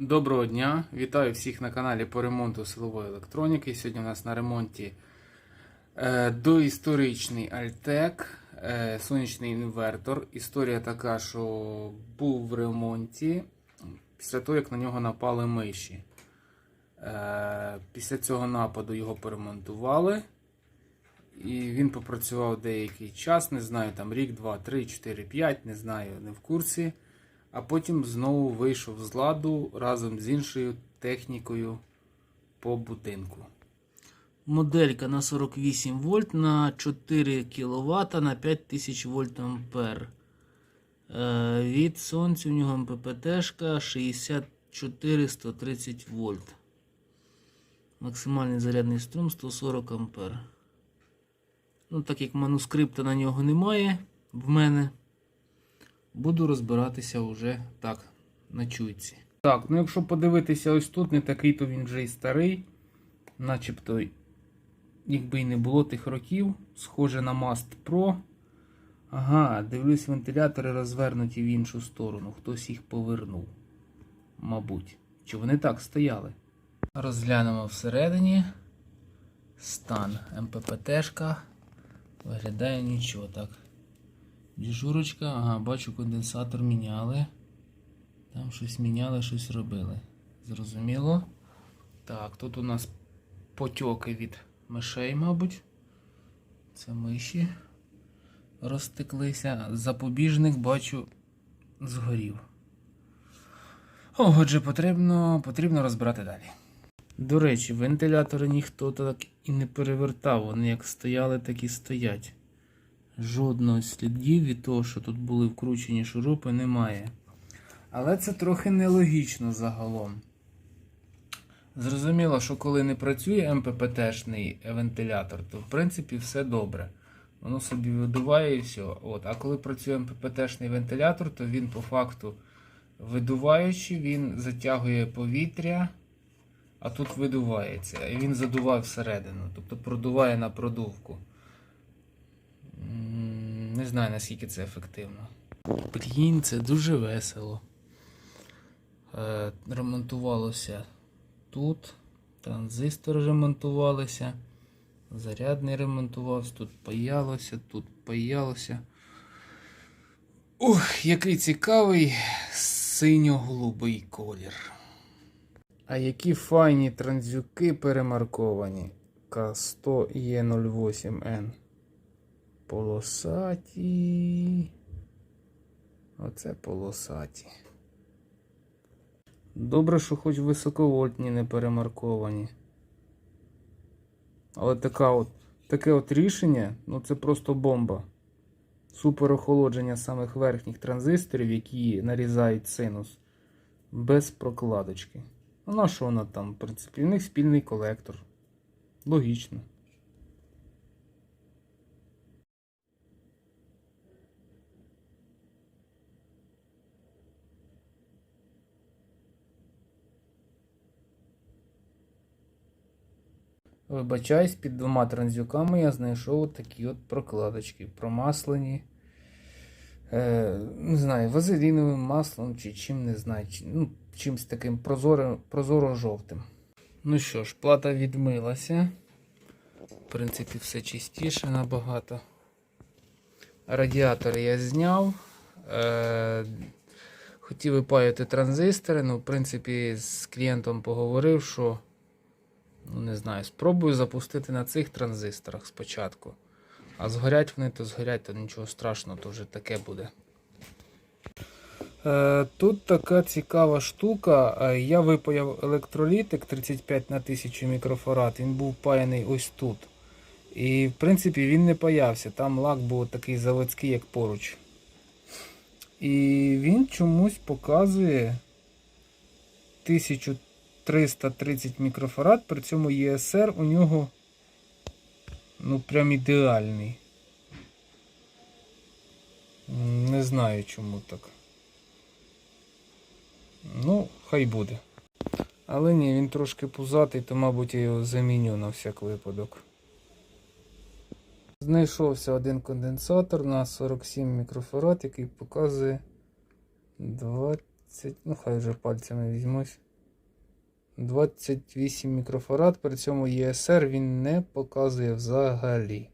Доброго дня! Вітаю всіх на каналі по ремонту силової електроніки. Сьогодні у нас на ремонті е, доісторичний Альтек, е, сонячний інвертор. Історія така, що був в ремонті після того, як на нього напали миші. Е, після цього нападу його поремонтували. І він попрацював деякий час, не знаю, там рік, два, три, чотири, п'ять, не знаю, не в курсі. А потім знову вийшов з ладу разом з іншою технікою по будинку. Моделька на 48 вольт на 4 кВт на 5000 вольт ампер. Е, від сонця у нього МППТшка 64-130 вольт. Максимальний зарядний струм 140 ампер. Ну, так як манускрипта на нього немає в мене, буду розбиратися вже так на чуйці. Так, ну якщо подивитися ось тут, не такий то він вже й старий. Начебто, якби й не було тих років, схоже на Mast Pro. Ага, дивлюсь, вентилятори розвернуті в іншу сторону. Хтось їх повернув. Мабуть. Чи вони так стояли? Розглянемо всередині. Стан МППТшка. Виглядає нічого так. Діжурочка, ага, бачу, конденсатор міняли. Там щось міняли, щось робили. Зрозуміло. Так, тут у нас потьоки від мишей, мабуть. Це миші розтеклися. Запобіжник бачу згорів. Отже, потрібно, потрібно розбирати далі. До речі, вентилятори ніхто так і не перевертав. Вони як стояли, так і стоять. Жодного слідів від того, що тут були вкручені шурупи, немає. Але це трохи нелогічно загалом. Зрозуміло, що коли не працює МППТшний вентилятор, то в принципі все добре. Воно собі видуває і все. От. А коли працює МППТшний вентилятор, то він по факту видуваючи, він затягує повітря, а тут видувається. І він задуває всередину, тобто продуває на продувку. Знаю наскільки це ефективно. Блін, це дуже весело. Е, ремонтувалося тут. Транзистор ремонтувалися. Зарядний ремонтувався, тут паялося, тут паялося. Ух, який цікавий синьо-голубий колір. А які файні транзюки перемарковані. К100 Е08Н. Полосаті. Оце полосаті. Добре, що хоч високовольтні не перемарковані. Але така от, таке от рішення, ну це просто бомба. Супер охолодження самих верхніх транзисторів, які нарізають синус. Без прокладочки. Ну на що вона там? В принципі, в них спільний колектор. Логічно. Вибачаюсь, під двома транзюками я знайшов такі от прокладочки. Промаслені. Е, не знаю, вазеліновим маслом чи чим не знаю. Чи, ну, чимось таким прозоро, прозоро-жовтим. Ну що ж, плата відмилася. В принципі, все чистіше набагато. Радіатор я зняв. Е, хотів випаяти транзистори, ну, в принципі, з клієнтом поговорив, що. Ну, не знаю, спробую запустити на цих транзисторах спочатку. А згорять вони, то згорять, то нічого страшного, то вже таке буде. Е, тут така цікава штука. Е, я випаяв електролітик 35 на 1000 мікрофарад. Він був паяний ось тут. І в принципі він не паявся. Там лак був такий заводський, як поруч. І він чомусь показує 1000 330 мікрофарад, при цьому ЄСР у нього ну прям ідеальний. Не знаю чому так. Ну, хай буде. Але ні, він трошки пузатий, то, мабуть, я його заміню на всяк випадок. Знайшовся один конденсатор на 47 мікрофарад, який показує 20, ну хай вже пальцями візьмусь. 28 мікрофарад, при цьому ЄСР він не показує взагалі.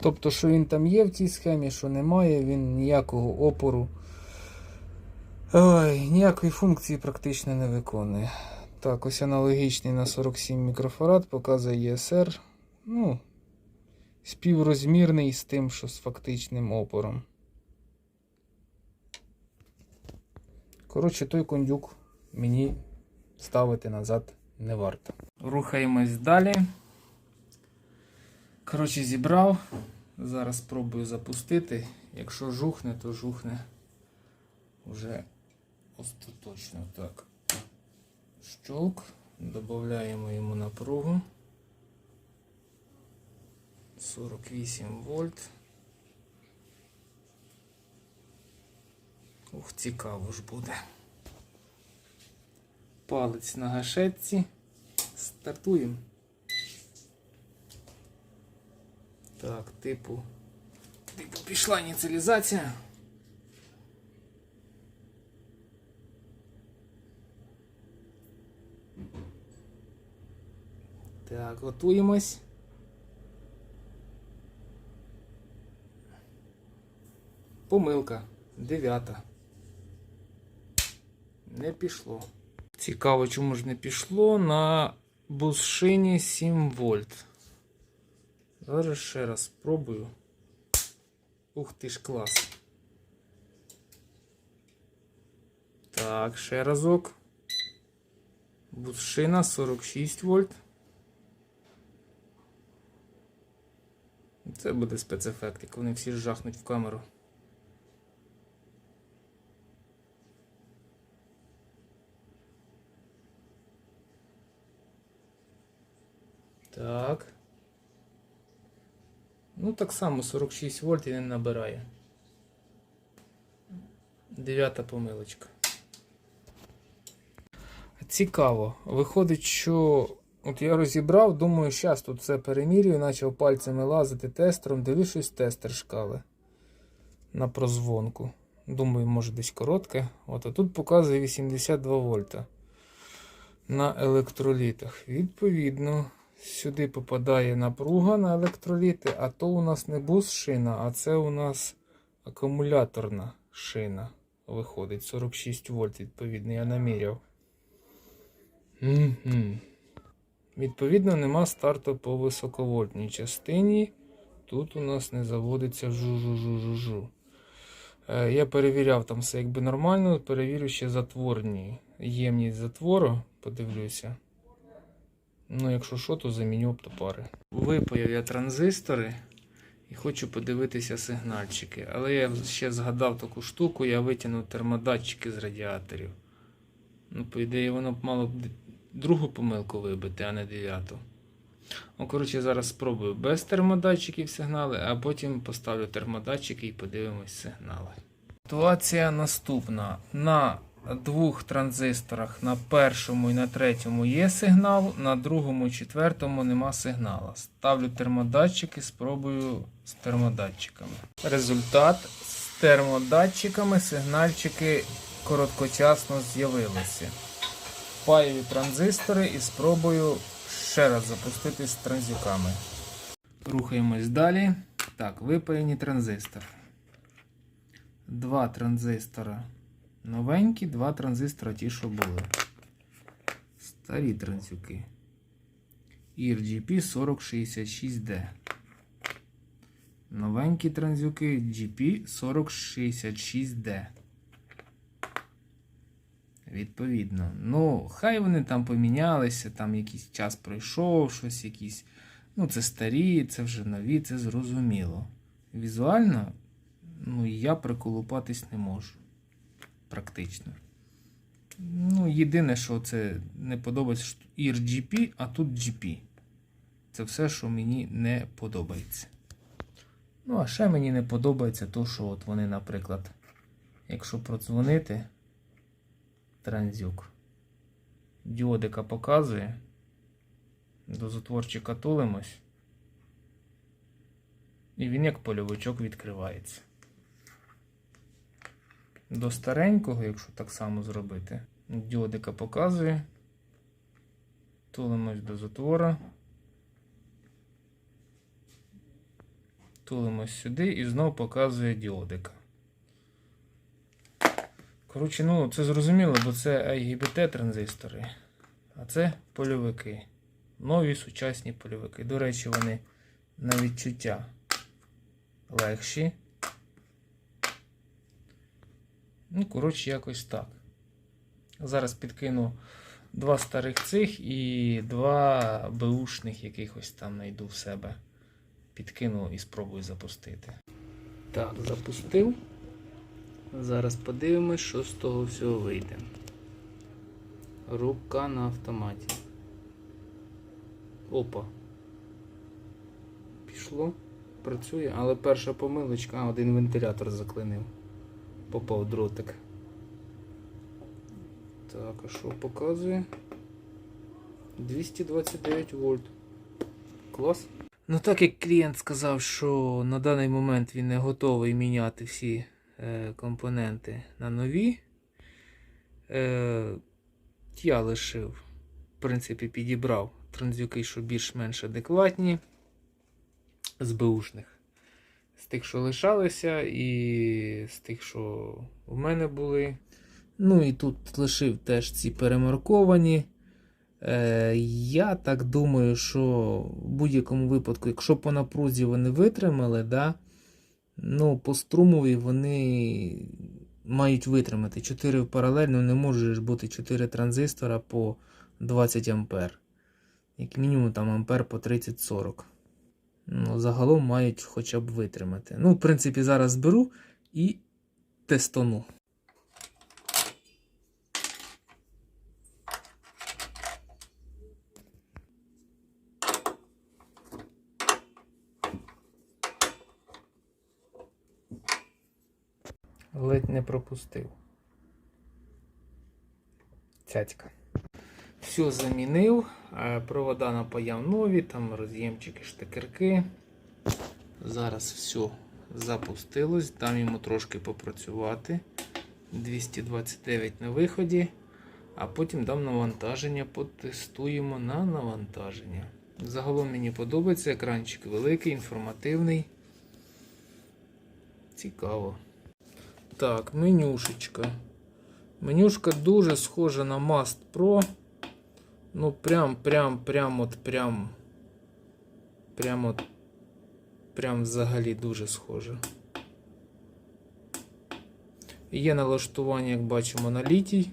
Тобто, що він там є в цій схемі, що немає, він ніякого опору. Ой, ніякої функції практично не виконує. Так, ось аналогічний на 47 мікрофарад показує ЄСР. Ну, співрозмірний з тим, що з фактичним опором. Коротше, той кондюк мені ставити назад не варто. Рухаємось далі. Коротше, зібрав. Зараз спробую запустити. Якщо жухне, то жухне вже остаточно. Так. Щолк. Додаємо йому напругу. 48 вольт. Ух, цікаво ж буде. Палець на гашетці. Стартуємо. Так, типу. Типу пішла ініціалізація. Так, готуємось. Помилка. Дев'ята. Не пішло. Цікаво, чому ж не пішло на бусшині 7 вольт. Зараз ще раз спробую. Ух ти ж клас. Так, ще разок. Бусшина 46 вольт. Це буде спецефект, як вони всі жахнуть в камеру. Так. Ну, так само 46 вольт і не набирає. Дев'ята помилочка. Цікаво. Виходить, що от я розібрав, думаю, зараз тут все перемірюю, почав пальцями лазити тестером, дивлюсь, тестер шкали на прозвонку. Думаю, може десь коротке. От, а тут показує 82 вольта на електролітах. Відповідно, сюди попадає напруга на електроліти, а то у нас не бус шина, а це у нас акумуляторна шина. Виходить 46 вольт, відповідно, я наміряв. Угу. Відповідно, нема старту по високовольтній частині. Тут у нас не заводиться жу-жу-жу-жу-жу. Е, Я перевіряв там все якби нормально, перевірю ще затворні. Ємність затвору, подивлюся. Ну, якщо що, то заміню оптопари. Випаяв я транзистори і хочу подивитися сигнальчики. Але я ще згадав таку штуку, я витягнув термодатчики з радіаторів. Ну, по ідеї, воно б мало б другу помилку вибити, а не дев'яту. Ну, коротше, зараз спробую без термодатчиків сигнали, а потім поставлю термодатчики і подивимось сигнали. Ситуація наступна. На двох транзисторах, на першому і на третьому є сигнал, на другому і четвертому нема сигнала. Ставлю термодатчики, спробую з термодатчиками. Результат з термодатчиками сигнальчики короткочасно з'явилися. Впаюю транзистори і спробую ще раз запустити з транзиками. Рухаємось далі. Так, випаяні транзистор. Два транзистора новенькі, два транзистора ті, що були. Старі транзюки. ERGP 4066D. Новенькі транзюки GP 4066D. Відповідно. Ну, хай вони там помінялися, там якийсь час пройшов, щось якісь. Ну, це старі, це вже нові, це зрозуміло. Візуально, ну, я приколупатись не можу. Практично. Ну, єдине, що це не подобається, що ERGP, а тут GP. Це все, що мені не подобається. Ну, а ще мені не подобається то, що от вони, наприклад, якщо продзвонити транзюк. Діодика показує. До затворчика тулимось. І він як польовичок відкривається. До старенького, якщо так само зробити, Діодика показує. Тулимось до затвора. Тулимось сюди і знов показує діодика. Коротше, ну це зрозуміло, бо це IGBT транзистори. А це польовики. Нові сучасні польовики. До речі, вони на відчуття легші. Ну, коротше, якось так. Зараз підкину два старих цих і два беушних якихось там знайду в себе. Підкину і спробую запустити. Так, запустив. Зараз подивимось, що з того всього вийде. Рука на автоматі. Опа. Пішло. Працює, але перша помилочка, один вентилятор заклинив. Попав дротик. Так, а що показує? 229 вольт. Клас. Ну так як клієнт сказав, що на даний момент він не готовий міняти всі е, компоненти на нові, е, я лишив, в принципі, підібрав транзюки, що більш-менш адекватні з беушних. З тих, що лишалися, і з тих, що у мене були. Ну і тут лишив теж ці перемарковані. Е, я так думаю, що в будь-якому випадку, якщо по напрузі вони витримали, да, ну, по струмові вони мають витримати. 4 паралельно не може бути 4 транзистора по 20 ампер. Як мінімум там ампер по 30-40. Ну, загалом мають хоча б витримати. Ну, в принципі, зараз беру і тестону. Ледь не пропустив. Цяцька. Все замінив. е, Провода напаяв нові, там роз'ємчики, штекерки. Зараз все запустилось, дам йому трошки попрацювати. 229 на виході. А потім дам навантаження, потестуємо на навантаження. Загалом мені подобається екранчик великий, інформативний. Цікаво. Так, менюшечка. Менюшка дуже схожа на Mast Pro. Ну, прям, прям, прям, от прям. Прям от. Прям взагалі дуже схожа. Є налаштування, як бачимо, на літій.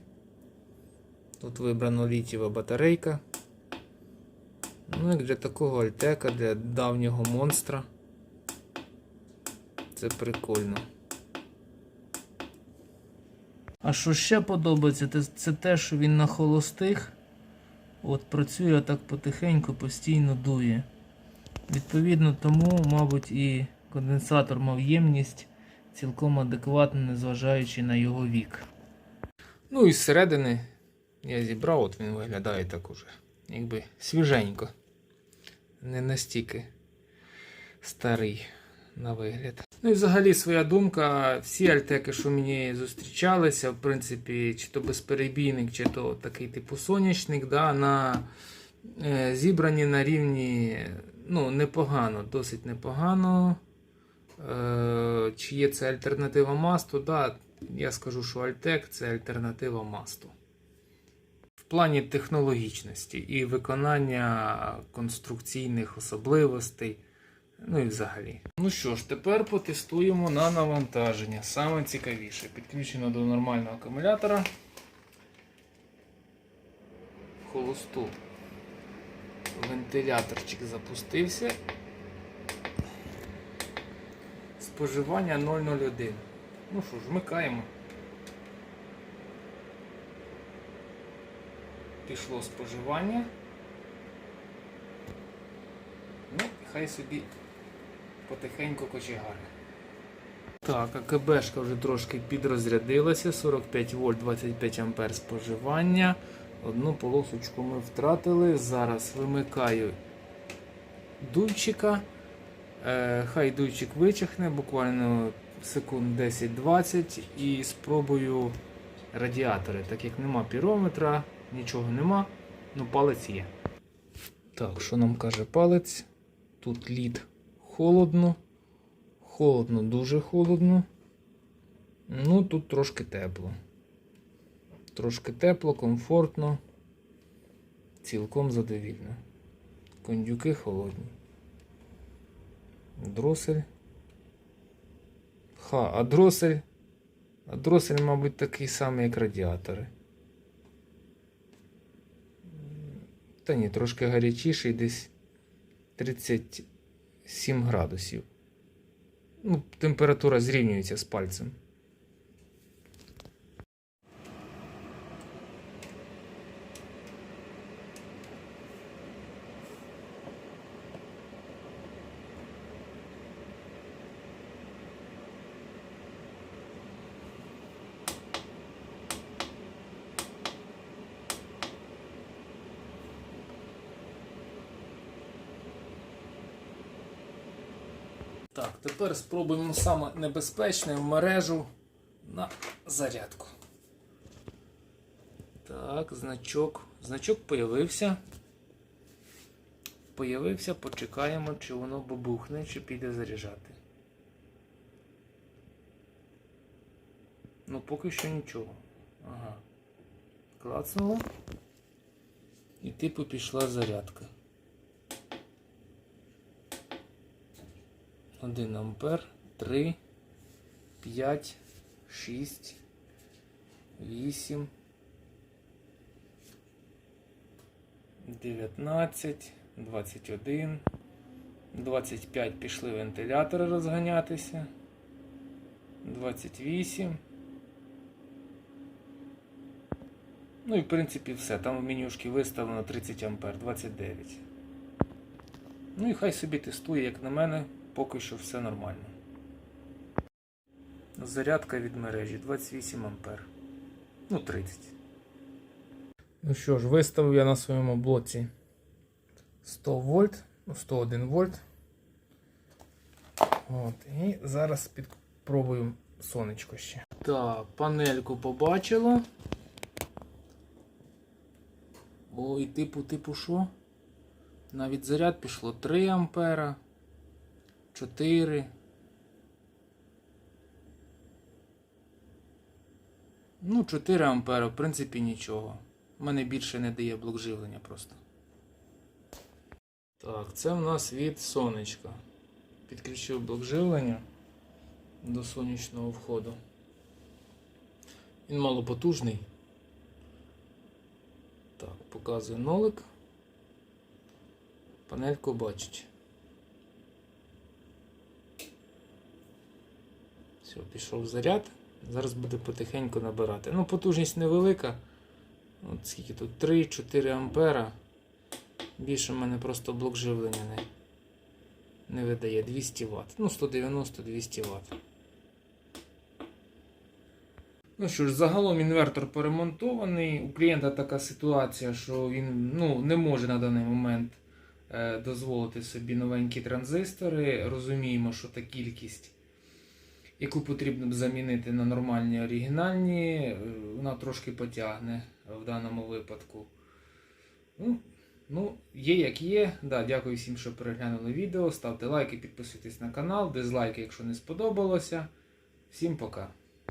Тут вибрано літієва батарейка. Ну, як для такого альтека, для давнього монстра. Це прикольно. А що ще подобається, це те, що він на холостих. От працює так потихеньку, постійно дує. Відповідно тому, мабуть, і конденсатор мав ємність цілком адекватно, незважаючи на його вік. Ну і зсередини я зібрав, от він виглядає так уже, якби свіженько. Не настільки старий на вигляд. Ну і взагалі своя думка, всі альтеки, що мені зустрічалися, в принципі, чи то безперебійник, чи то такий типу сонячник, да, на, е, зібрані на рівні ну, непогано, досить непогано. Е, чи є це альтернатива масту? Да, я скажу, що Альтек це альтернатива масту. В плані технологічності і виконання конструкційних особливостей. Ну і взагалі. Ну що ж, тепер потестуємо на навантаження. Саме цікавіше. Підключено до нормального акумулятора. Холосту вентиляторчик запустився. Споживання 001. Ну що ж, вмикаємо. Пішло споживання. Ну, хай собі потихеньку кочегари. Так, АКБшка вже трошки підрозрядилася. 45 вольт 25 ампер споживання. Одну полосочку ми втратили. Зараз вимикаю дуйчика. Е, хай дуйчик вичихне буквально секунд 10-20 і спробую радіатори, так як нема пірометра, нічого нема, ну палець є. Так, що нам каже палець? Тут лід холодно. Холодно, дуже холодно. Ну, тут трошки тепло. Трошки тепло, комфортно. Цілком задовільно. Кондюки холодні. Дросель. Ха, а дросель. А дросель, мабуть, такий самий, як радіатори. Та ні, трошки гарячіший, десь 37 градусів. Ну, температура зрівнюється з пальцем. Так, тепер спробуємо саме небезпечне в мережу на зарядку. Так, значок. Значок появився. Появився, почекаємо, чи воно бабухне, чи піде заряджати. Ну, поки що нічого. Ага. Клацнуло. І типу пішла зарядка. 1 ампер, 3, 5, 6, 8, 19, 21, 25 пішли вентилятори розганятися. 28. Ну і в принципі все. Там в менюшки виставлено 30 ампер, 29. Ну і хай собі тестує, як на мене, поки що все нормально. Зарядка від мережі 28 ампер. Ну, 30. Ну що ж, виставив я на своєму блоці 100 вольт, ну 101 вольт. От, і зараз підпробую сонечко ще. Так, панельку побачила. Ой, типу, типу, що? Навіть заряд пішло 3 ампера. 4. Ну, 4 ампера, в принципі, нічого. У мене більше не дає блок живлення просто. Так, це в нас від сонечка. Підключив блок живлення до сонячного входу. Він малопотужний. Так, показує нолик. Панельку бачить. Все, пішов заряд. Зараз буде потихеньку набирати. Ну, потужність невелика. От скільки тут? 3-4 ампера. Більше в мене просто блок живлення не, не видає 200 Вт. Ну, 190-200 Вт. Ну що ж, загалом інвертор поремонтований. У клієнта така ситуація, що він ну, не може на даний момент е, дозволити собі новенькі транзистори. Розуміємо, що та кількість, яку потрібно б замінити на нормальні оригінальні, е, вона трошки потягне в даному випадку. Ну, ну, є як є. Да, дякую всім, що переглянули відео. Ставте лайки, підписуйтесь на канал, дизлайки, якщо не сподобалося. Всім пока.